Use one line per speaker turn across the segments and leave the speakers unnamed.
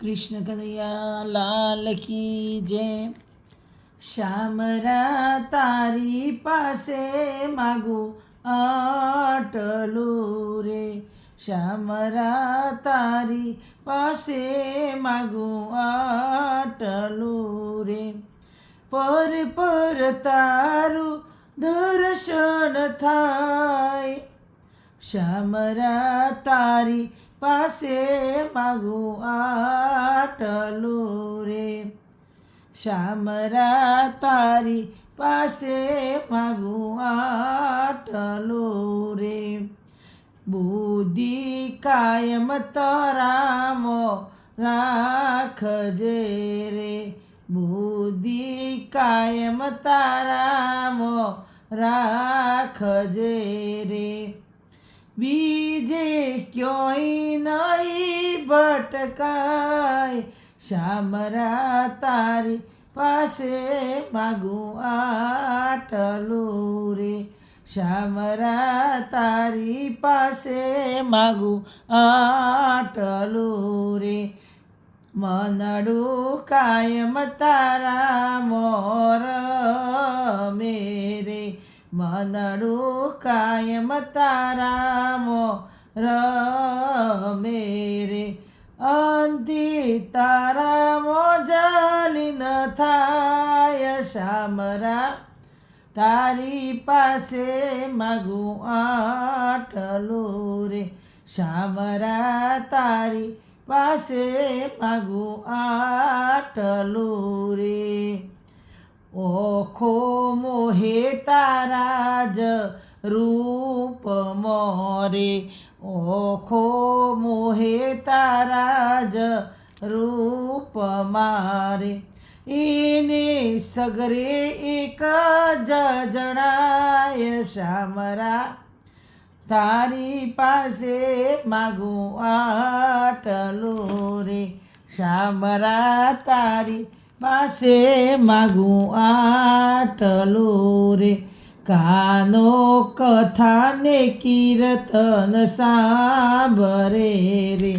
કૃષ્ણ કનૈયા લાલ કી જય. શ્યામરા તારી પાસે માગું આટલું રે. શ્યામરા તારી પાસે માગું આટલું રે. પર પર તારું દર્શન થાય. શ્યામરા તારી પાસે માગું આટલું રે. શામરા તારી પાસે માગું આટલું રે. બુદ્ધિ કાયમ તરામો રાખજે રે. બુદ્ધિ કાયમ તારામો રાખજે રે. બીજે ક્યોય નહીં ભટકાય? શામરા તારી પાસે માગું આટલું રે શામરા તારી પાસે માગું આટલું રે મનડું કાયમ તારા મોર મેરે. મનડું કાયમ તારામો રમે રે. અંતિ તારામો જાલી ન થાય શામરા. તારી પાસે માગું આટલું રે. શામરા, તારી પાસે માગું આટલું રે. ઓખો મોહે તારા જ રૂપ મોરે. ઓખો મોહે તારા જ રૂપ મારે. એને સગરે એક જ જણાય, શામરા, તારી પાસે માગું આટલો રે શામરા, તારી પાસે માગું આટલો રે. કાનો કથાને કીર્તન સાંભરે રે.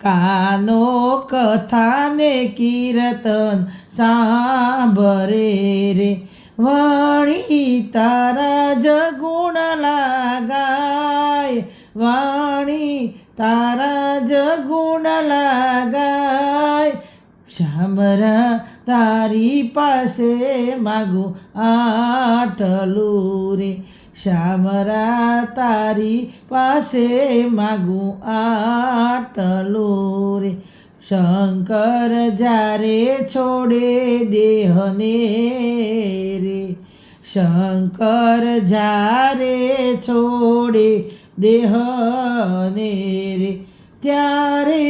કાનો કથાને કીર્તન સાંભરે રે. વાણી તારા જગુણ લાગાય. વાણી તારા જગુણ લાગાય. શામરા તારી પાસે માગું આટલું રે. શામરા તારી પાસે માગું આટલું રે. શંકર જારે છોડે દેહને રે. શંકર જારે છોડે દેહને રે. ત્યારે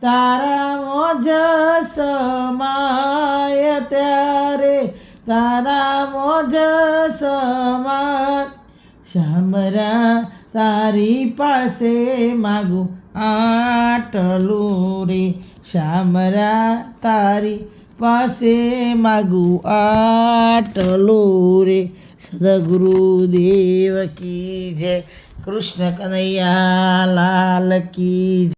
તારા મોજ સમાય ત્યારે તારા મોજ સમાય શામરા તારી પાસે માગું આટલું રે શામરા તારી પાસે માગું આટલો રે સદગુરુદેવ કી જય કૃષ્ણ કનૈયા લાલ કી.